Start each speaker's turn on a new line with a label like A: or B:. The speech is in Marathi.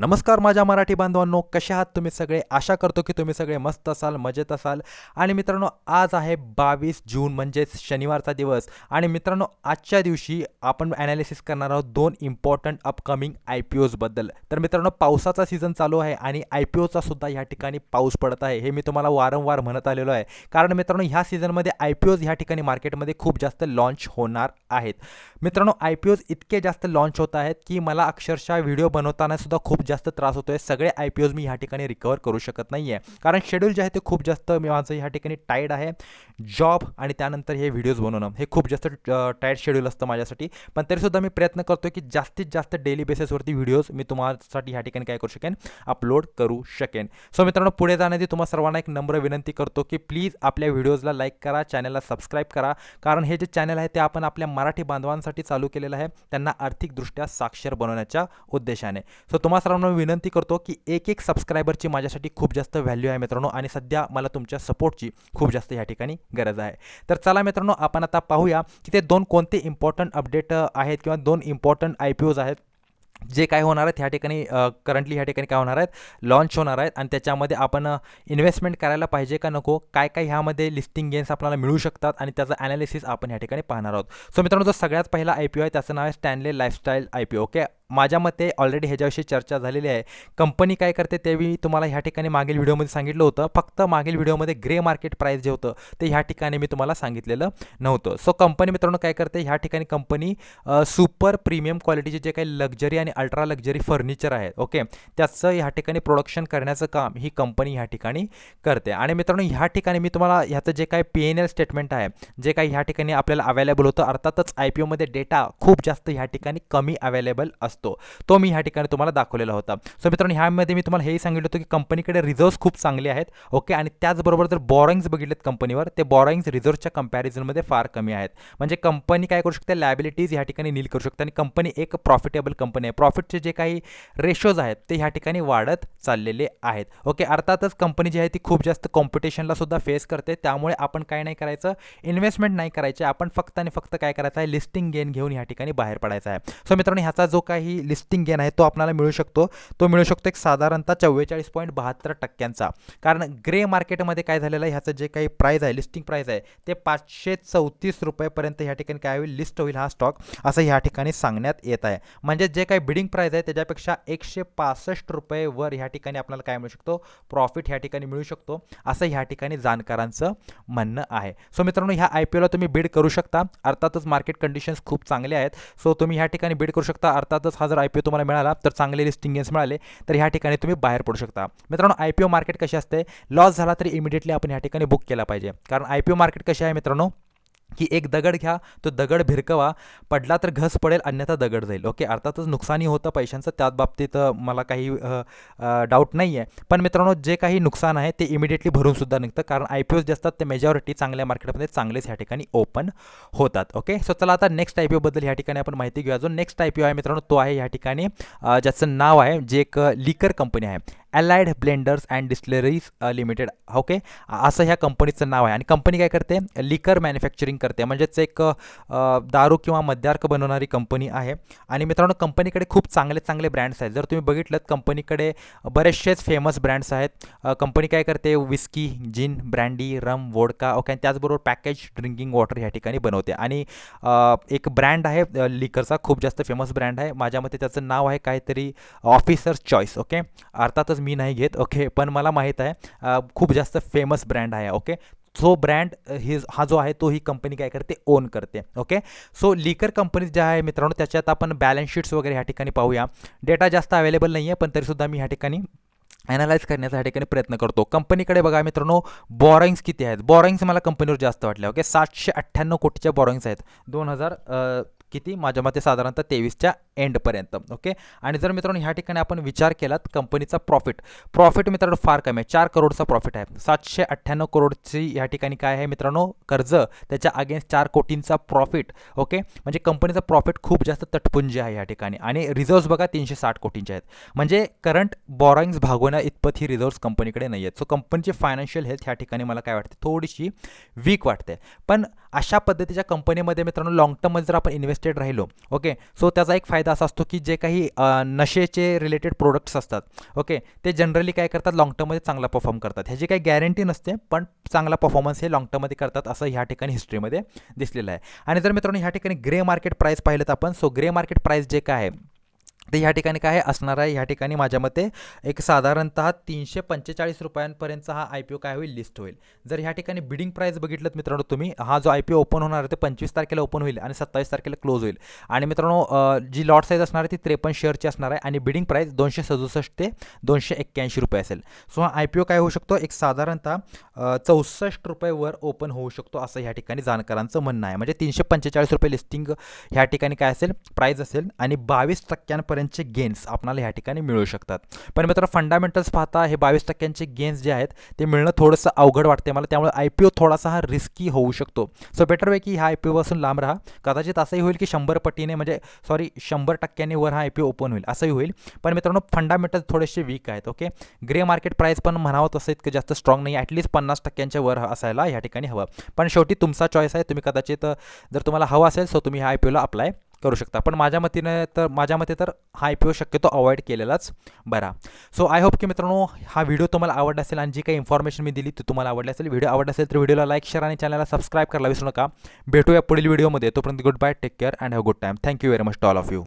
A: नमस्कार माझ्या मराठी बांधवांनो कसे आहात तुम्ही सगळे? आशा करतो की तुम्ही सगळे मस्त असाल मजेत असाल. आणि मित्रांनो आज आहे बावीस जून म्हणजेच शनिवारचा दिवस. आणि मित्रांनो आजच्या दिवशी आपण ॲनालिसिस करणार आहोत दोन इम्पॉर्टंट अपकमिंग आय पी ओजबद्दल तर मित्रांनो पावसाचा सीझन चालू आहे आणि आय पी ओचा सुद्धा ह्या ठिकाणी पाऊस पडत आहे हे मी तुम्हाला वारंवार म्हणत आलेलो आहे. कारण मित्रांनो ह्या सीझनमध्ये आय पी ओज ह्या ठिकाणी मार्केटमध्ये खूप जास्त लॉन्च होणार आहेत. मित्रांनो आय पी ओज इतके जास्त लॉन्च होत आहेत की मला अक्षरशः व्हिडिओ बनवताना सुद्धा खूप जास्त त्रास होतो आहे सगळे आय पी ओज मी ह्या ठिकाणी रिकवर करू शकत नाही आहे कारण शेड्यूल जे आहे ते खूप जास्त मी माझं ह्या ठिकाणी टाईड आहे. जॉब आणि त्यानंतर हे व्हिडिओज बनवणं हे खूप जास्त टाईट शेड्यूल असतं माझ्यासाठी. पण तरीसुद्धा मी प्रयत्न करतो की जास्तीत जास्त डेली बेसिसवरती व्हिडिओज मी तुम्हासाठी ह्या ठिकाणी काय करू शकेन? अपलोड करू शकेन. सो मित्रांनो पुढे जाण्याची तुम्हाला सर्वांना एक नम्र विनंती करतो की प्लीज आपल्या व्हिडिओजला लाईक करा चॅनलला सबस्क्राईब करा. कारण हे जे चॅनल आहे ते आपण आपल्या मराठी बांधवांसाठी चालू केलेलं आहे. त्यांना आर्थिकदृष्ट्या साक्षर बनवण्याच्या उद्देशाने. सो तुम्हाला मित्रांनो विनंती करतो की एक एक सबस्क्रायबरची माझ्यासाठी खूप जास्त व्हॅल्यू आहे मित्रांनो आणि सध्या मला तुमच्या सपोर्टची खूप जास्त या ठिकाणी गरज आहे. तर चला मित्रांनो आपण आता पाहूया की ते दोन कोणते इम्पॉर्टंट अपडेट आहेत किंवा दोन इम्पॉर्टंट आय पी ओज आहेत जे काय होणार आहेत ह्या ठिकाणी करंटली ह्या ठिकाणी काय होणार आहेत लॉन्च होणार आहेत आणि त्याच्यामध्ये आपण इन्व्हेस्टमेंट करायला पाहिजे का नको काय काय ह्यामध्ये लिस्टिंग गेन्स आपल्याला मिळू शकतात आणि त्याचं ॲनालिसिस आपण ह्या ठिकाणी पाहणार आहोत. सो मित्रांनो जो सगळ्यात पहिला आय पी ओ आहे त्याचं नाव आहे Stanley lifestyle I P O okay माझ्या मते ऑलरेडी ह्याच्याविषयी चर्चा झालेली आहे. कंपनी काय करते ते मी तुम्हाला ह्या ठिकाणी मागील व्हिडिओमध्ये सांगितलं होतं. फक्त मागील व्हिडिओमध्ये ग्रे मार्केट प्राईस जे होतं ते ह्या ठिकाणी मी तुम्हाला सांगितलेलं नव्हतं. सो कंपनी मित्रांनो काय करते? ह्या ठिकाणी कंपनी सुपर प्रीमियम क्वालिटीचे जे काही लक्झरी आणि अल्ट्रा लक्झरी फर्निचर आहे ओके त्याचं ह्या ठिकाणी प्रोडक्शन करण्याचं काम ही कंपनी ह्या ठिकाणी करते. आणि मित्रांनो ह्या ठिकाणी मी तुम्हाला ह्याचं जे काही पी एन एल स्टेटमेंट आहे जे काही ह्या ठिकाणी आपल्याला अवेलेबल होतं अर्थातच आय पी ओमध्ये डेटा खूप जास्त ह्या ठिकाणी कमी अवेलेबल असतो. तो मी ह्या ठिकाणी तुम्हाला दाखवलेला होता. सो मित्रांनो ह्यामध्ये मी तुम्हाला हेही सांगितलं होतं की कंपनीकडे रिझर्व्स खूप चांगले आहेत. ओके आणि त्याचबरोबर जर बॉरॉइंग्स बघितलेत कंपनीवर ते बॉरॉइंग्स रिझर्व्हच्या कम्पॅरिझनमध्ये फार कमी आहेत. म्हणजे कंपनी काय करू शकते? लॅबिलिटीज ह्या ठिकाणी नील करू शकते. आणि कंपनी एक प्रॉफिटेबल कंपनी आहे. प्रॉफिटचे जे काही रेशोज आहेत ते ह्या ठिकाणी वाढत चाललेले आहेत. ओके अर्थातच कंपनी जी आहे ती खूप जास्त कॉम्पिटिशनला सुद्धा फेस करते. त्यामुळे आपण काय नाही करायचं? इन्व्हेस्टमेंट नाही करायचे. आपण फक्त आणि फक्त काय करायचं आहे? लिस्टिंग गेन घेऊन ह्या ठिकाणी बाहेर पडायचं आहे. सो मित्रांनो ह्याचा जो काही लिस्टिंग गेन आहे तो आपल्याला मिळू शकतो. तो मिळू शकतो एक साधारणतः चव्वेचाळीस पॉईंट बहात्तर टक्क्यांचा. कारण ग्रे मार्केटमध्ये काय झालेलं आहे ह्याचं जे काही प्राईज आहे लिस्टिंग प्राईज आहे ते पाचशे चौतीस रुपयेपर्यंत ह्या ठिकाणी काय होईल लिस्ट होईल हा स्टॉक असं ह्या ठिकाणी सांगण्यात येत आहे. म्हणजे जे काही बिडिंग प्राईज आहे त्याच्यापेक्षा एकशे पासष्ट रुपये वर ह्या ठिकाणी आपल्याला काय मिळू शकतो प्रॉफिट ह्या ठिकाणी मिळू शकतो असं ह्या ठिकाणी जाणकारांचं म्हणणं आहे. सो मित्रांनो ह्या आय पी ओला तुम्ही बिड करू शकता. अर्थातच मार्केट कंडिशन्स खूप चांगले आहेत. सो तुम्ही ह्या ठिकाणी बिड करू शकता. अर्थातच हा जर आय पी ओ तुम्हाला मिळाला तर चांगले लिस्टिंग गेन्स मिळाले तर ह्या ठिकाणी तुम्ही बाहेर पडू शकता. मित्रांनो आय पी ओ मार्केट कशी असते? लॉस झाला तरी इमिडिएटली आपण ह्या ठिकाणी बुक केला पाहिजे. कारण आय पी ओ मार्केट कशी आहे मित्रांनो? की एक दगड घ्या तो दगड भिरकवा पडला तर घस पडेल अन्यथा दगड जाईल. ओके अर्थातच नुकसानी होतं पैशांचं त्याच बाबतीत मला काही डाऊट नाही आहे पण मित्रांनो जे काही नुकसान आहे ते इमिडिएटली भरूनसुद्धा निघतं. कारण आय पी ओज जे असतात ते मेजॉरिटी चांगल्या मार्केटमध्ये चांगलेच ह्या ठिकाणी ओपन होतात. ओके सो चला आता नेक्स्ट आय पी ओबद्दल ह्या ठिकाणी आपण माहिती घेऊया. जो नेक्स्ट आय पी ओ आहे मित्रांनो तो आहे ह्या ठिकाणी ज्याचं नाव आहे जे एक लिकर कंपनी आहे. Allied Blenders and Distilleries Limited okay असं ह्या कंपनीचं नाव आहे. आणि कंपनी काय करते? लिकर मॅन्युफॅक्चरिंग करते. म्हणजेच एक दारू किंवा मद्यार्क बनवणारी कंपनी आहे. आणि मित्रांनो कंपनीकडे खूप चांगले चांगले ब्रँड्स आहेत. जर तुम्ही बघितलं कंपनीकडे बरेचसेच फेमस ब्रँड्स आहेत. कंपनी काय करते? Whisky gin brandy rum vodka okay आणि त्याचबरोबर पॅकेज ड्रिंकिंग वॉटर ह्या ठिकाणी बनवते. आणि एक ब्रँड आहे लिकरचा खूप जास्त फेमस ब्रँड आहे. माझ्या मते त्याचं नाव आहे काहीतरी ऑफिसर्स चॉईस ओके अर्थातच मी नाही घेत ओके पण मला माहीत आहे खूप जास्त फेमस ब्रँड आहे ओके सो ब्रँड ही हा जो आहे तो ही कंपनी काय करते? ओन करते ओके सो लिकर कंपनीज ज्या आहे मित्रांनो त्याच्यात आपण बॅलन्स शीट्स वगैरे ह्या ठिकाणी पाहूया. डेटा जास्त अवेलेबल नाही आहे पण तरीसुद्धा मी ह्या ठिकाणी ॲनालाइज करण्याचा ह्या ठिकाणी प्रयत्न करतो. कंपनीकडे बघा मित्रांनो बॉरॉइंग्स किती आहेत? बॉरॉइंग्स मला कंपनीवर जास्त वाटल्या ओके सातशे अठ्ठ्याण्णव कोटीच्या बॉरॉइंग्स आहेत. दोन हजार किती? माझ्या मते साधारणतः तेवीसच्या एंडपर्यंत ओके? आणि जर मित्रांनो ह्या ठिकाणी आपण विचार केलात कंपनीचा प्रॉफिट. प्रॉफिट मित्रांनो फार कमी आहे. चार करोडचा प्रॉफिट आहे. सातशे अठ्ठ्याण्णव करोडची ह्या ठिकाणी काय आहे मित्रांनो कर्ज. त्याच्या अगेन्स्ट चार कोटींचा प्रॉफिट ओके? म्हणजे कंपनीचा प्रॉफिट खूप जास्त तटपुंजी आहे या ठिकाणी. आणि रिझर्व्स बघा तीनशे साठ कोटींचे आहेत. म्हणजे करंट बॉरॉइंग्स भागवण्या इतपत ही रिझर्व्स कंपनीकडे नाही आहेत. सो कंपनीची फायनान्शियल हेल्थ ह्या ठिकाणी मला काय वाटते थोडीशी वीक वाटते. पण अशा पद्धतीच्या कंपनीमध्ये मित्रांनो लॉंग टर्ममध्ये जर आपण इन्व्हेस्टेड राहिलो ओके? सो त्याचा एक फायदा फायदा असा असतो की जे काही नशेचे रिलेटेड प्रोडक्ट्स असतात. ओके ते जनरली काय करतात? लाँग टर्ममध्ये चांगला परफॉर्म करतात. ह्याची काही गॅरंटी नसते पण चांगला परफॉर्मन्स हे लाँग टर्ममध्ये करतात असं ह्या ठिकाणी हिस्ट्रीमध्ये दिसलेलं आहे. आणि जर मित्रांनो ह्या ठिकाणी ग्रे मार्केट प्राईस पाहिलं तर आपण सो ग्रे मार्केट प्राईस जे काय आहे तर ह्या ठिकाणी काय असणार आहे? ह्या ठिकाणी माझ्या मते एक साधारणतः तीनशे पंचेचाळीस रुपयांपर्यंतचा हा आय पी ओ काय होईल? लिस्ट होईल. जर ह्या ठिकाणी बिडिंग प्राईस बघितलं मित्रांनो तुम्ही हा जो आय पी ओ ओपन होणार आहे ते पंचवीस तारखेला ओपन होईल आणि सत्तावीस तारखेला क्लोज होईल. आणि मित्रांनो जी लॉट साईज असणार आहे ती त्रेपन्न शेअरची असणार आहे आणि बिडिंग प्राईस दोनशे सदुसष्ट ते दोनशे एक्क्याऐंशी रुपये असेल. सो हा आय पी ओ काय होऊ शकतो? एक साधारणतः चौसष्ट रुपयेवर ओपन होऊ शकतो असं ह्या ठिकाणी जाणकारांचं म्हणणं आहे. म्हणजे तीनशे पंचेचाळीस रुपये लिस्टिंग ह्या ठिकाणी काय असेल? प्राईज असेल आणि बावीस टक्क्यांपर्यंत टक्क्यांपर्यंतचे गेन्स आपणाला ह्या ठिकाणी मिळू शकतात. पण मित्र फंडामेंटल्स पाहता हे बावीस टक्क्यांचे गेन्स जे आहेत ते मिळणं थोडंसं अवघड वाटते मला. त्यामुळे आय पी ओ थोडासा हा रिस्की होऊ शकतो. सो बेटर वे की ह्या आय पी ओपासून लांब राहा. कदाचित असंही होईल की शंभर पटीने म्हणजे सॉरी शंभर टक्क्यांनी वर हा आय पी ओ ओपन होईल. असंही होईल. पण मित्रांनो फंडामेंटल्स थोडेसे वीक आहेत ओके ग्रे मार्केट प्राईस पण म्हणावं तसं इतकं जास्त स्ट्रॉंग नाही ॲटलीस्ट पन्नास टक्क्यांच्या वर असायला ह्या ठिकाणी हवं. पण शेवटी तुमचा चॉईस आहे. तुम्ही कदाचित जर तुम्हाला हवं असेल सो तुम्ही ह्या आय पी ओला अप्लाय करू शकता. पण माझ्या मतीने तर माझ्या मते तर हा आय पी ओ शक्यतो अवॉइड केलेलाच बरा. सो आय होप की मित्रांनो हा व्हिडिओ तुम्हाला आवडला असेल आणि जी काही इन्फॉर्मेशन मी दिली ती तुम्हाला आवडली असेल. व्हिडिओ आवडला असेल तर व्हिडिओला लाईक शेअर आणि चॅनलला सबस्क्राईब करायला विसरू नका. भेटूया पुढील व्हिडिओमध्ये तोपर्यंत good bye take care and have good time thank you very much to all of you